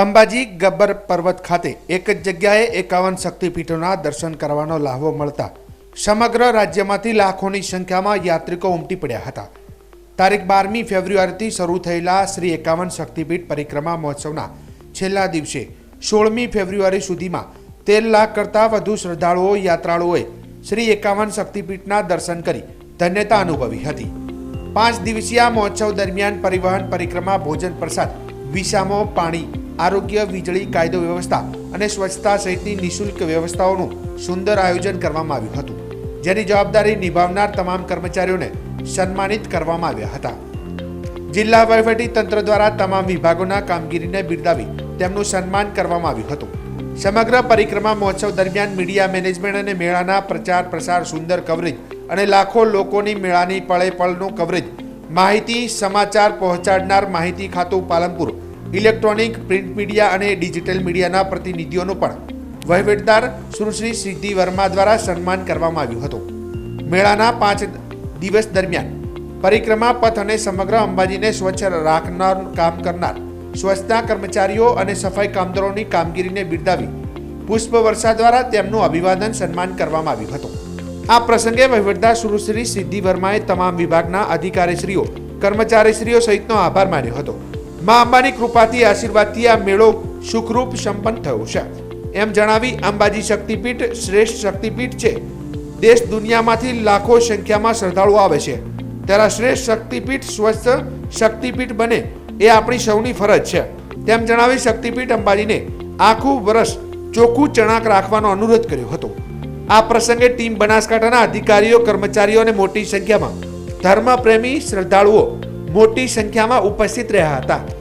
અંબાજી ગબ્બર પર્વત ખાતે એક જ જગ્યાએ એકાવન શક્તિપીઠોના દર્શન કરવાનો લાહવો મળતા સમગ્ર રાજ્યમાંથી લાખોની સંખ્યામાં યાત્રિકો ઉમટી પડ્યા હતા. તારીખ બારમી ફેબ્રુઆરીથી શરૂ થયેલા શ્રી એકાવન શક્તિપીઠ પરિક્રમા મહોત્સવના છેલ્લા દિવસે સોળમી ફેબ્રુઆરી સુધીમાં તેર લાખ કરતાં વધુ શ્રદ્ધાળુઓ, યાત્રાળુઓએ શ્રી એકાવન શક્તિપીઠના દર્શન કરી ધન્યતા અનુભવી હતી. પાંચ દિવસીય મહોત્સવ દરમિયાન પરિવહન પરિક્રમા ભોજન પ્રસાદ વિસામો પાણી, આરોગ્ય વીજળી કાયદો વ્યવસ્થા અને સ્વચ્છતા સહિતની નિઃશુલ્ક વ્યવસ્થાઓનું સુંદર આયોજન કરવામાં આવ્યું હતું, જેની જવાબદારી નિભાવનાર તમામ કર્મચારીઓને સન્માનિત કરવામાં આવ્યા હતા. જિલ્લા વહીવટી તંત્ર દ્વારા તમામ વિભાગોના કામગીરીને બિરદાવી તેમનું સન્માન કરવામાં આવ્યું હતું. સમગ્ર પરિક્રમા મહોત્સવ દરમિયાન મીડિયા મેનેજમેન્ટ અને મેળાના પ્રચાર પ્રસાર સુંદર કવરેજ અને લાખો લોકોની મેળાની પળે પળનું કવરેજ માહિતી સમાચાર પહોંચાડનાર માહિતી ખાતું પાલનપુર. ઇલેક્ટ્રોનિક, પ્રિન્ટ મીડિયા અને ડિજિટલ મીડિયાના પ્રતિનિધિઓનું પણ વહીવટદાર સુશ્રી સિદ્ધિ વર્મા દ્વારા સન્માન કરવામાં આવ્યું હતું. મેળાના પાંચ દિવસ દરમિયાન પરિક્રમા, પથ અને સમગ્ર અંબાજીને સ્વચ્છ રાખનાર, કામ કરનાર, સ્વચ્છતા કર્મચારીઓ અને સફાઈ કામદારોની કામગીરીને બિરદાવી પુષ્પ વર્ષા દ્વારા તેમનું અભિવાદન સન્માન કરવામાં આવ્યું હતું. આ પ્રસંગે વહીવટદાર સુશ્રી સિદ્ધિ વર્માએ તમામ વિભાગના અધિકારીશ્રીઓ, કર્મચારીશ્રીઓ સહિતનો આભાર માન્યો હતો. મા અંબાની કૃપાથી આશીર્વાદથી આ મેળો સુખરૂપ સંપન્ન થયો છે. એમ જણાવી અંબાજી શક્તિપીઠ શ્રેષ્ઠ શક્તિપીઠ છે. દેશ દુનિયામાંથી લાખો સંખ્યામાં શ્રદ્ધાળુઓ આવે છે. ત્યારે શ્રેષ્ઠ શક્તિપીઠ સ્વસ્થ શક્તિપીઠ બને એ આપણી સૌની ફરજ છે. તેમ જણાવી શક્તિપીઠ અંબાજીને આખું વર્ષ ચોખ્ખું ચણાક રાખવાનો અનુરોધ કર્યો હતો. આ પ્રસંગે ટીમ બનાસકાંઠાના અધિકારીઓ, કર્મચારીઓ અને મોટી સંખ્યામાં ધર્મપ્રેમી શ્રદ્ધાળુઓ મોટી સંખ્યામાં ઉપસ્થિત રહ્યા હતા.